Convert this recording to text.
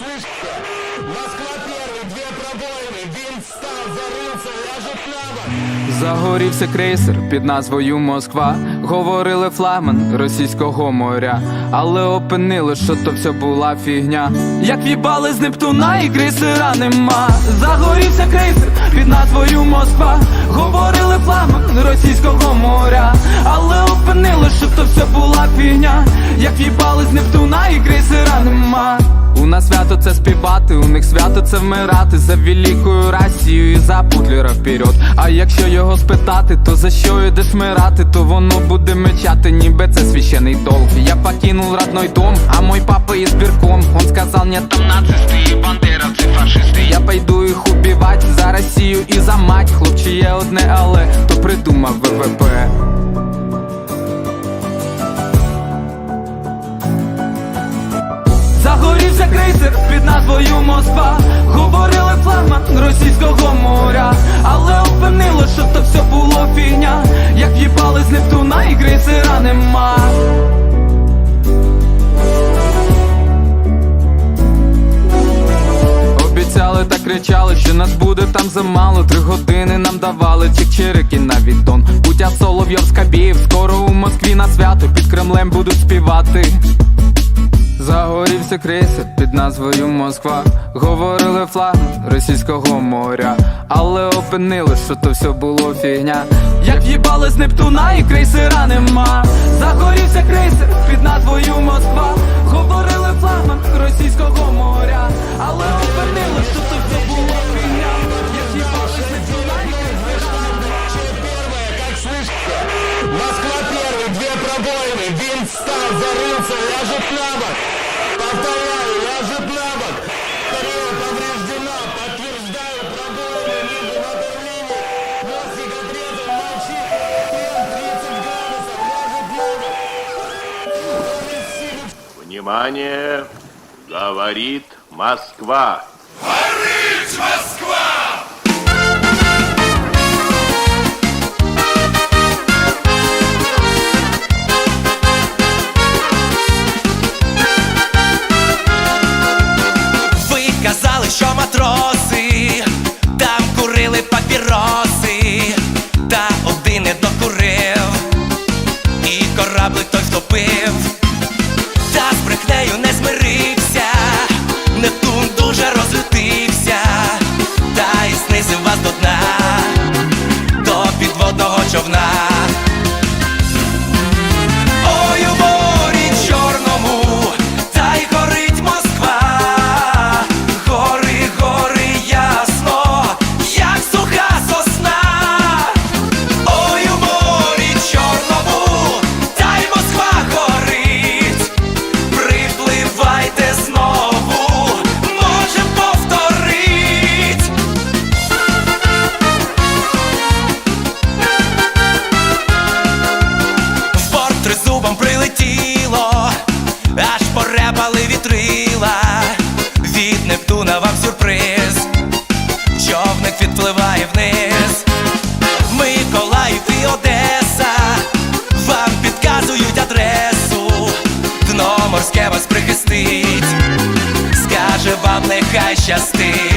слышите? Москва первый, две пробоины, винт встал, зарылся, ляжет на бок. Загорівся крейсер під назвою Москва. Говорили флагман російського моря, але опинили, що то все була фігня. Як в'їбали з Нептуна і крейсера нема. Загорівся крейсер під назвою Москва. Говорили флагман російського моря, але опинили, свято це співати, у них свято це вмирати за великою Росію і за Путлера вперед. А якщо його спитати, то за що йдеш вмирати, то воно буде мечати, ніби це священий долг. Я покинул родной дом, а мой папа избирком Он сказал, нет, там нацисты и бандеровцы фашисты Я пойду їх убивать за Росію і за мать Хлопче є одне, але то придумав ВВП Крейсер під назвою Москва. Говорили флагман російського моря. Але опинило, що то все було фігня. Як в'їбали з Нептуна і крейсера нема. Обіцяли та кричали, що нас буде там замало. Три години нам давали чик-чирики на відтон Путя Соловйов Скабєєв Скоро у Москві на свято Під Кремлем будуть співати Загорівся крейсер під назвою Москва. Говорили флагман російського моря Але опинили, що то все було фігня. Як їбали з Нептуна і крейсера нема. Загорівся крейсер під назвою Москва. Говорили флагман російського моря Але опинили, винт встал, зарылся, ляжет на бок. Повторяю, ляжет на бок. Вторая повреждена, подтверждаю, пробоины ниже ватерлинии. Мостик отрезан, молчит. Крем 30 градусов, ляжет на бок. Повис силу Внимание! Говорит Москва. Один не докурив, і кораблик той втопив, нехай щастить.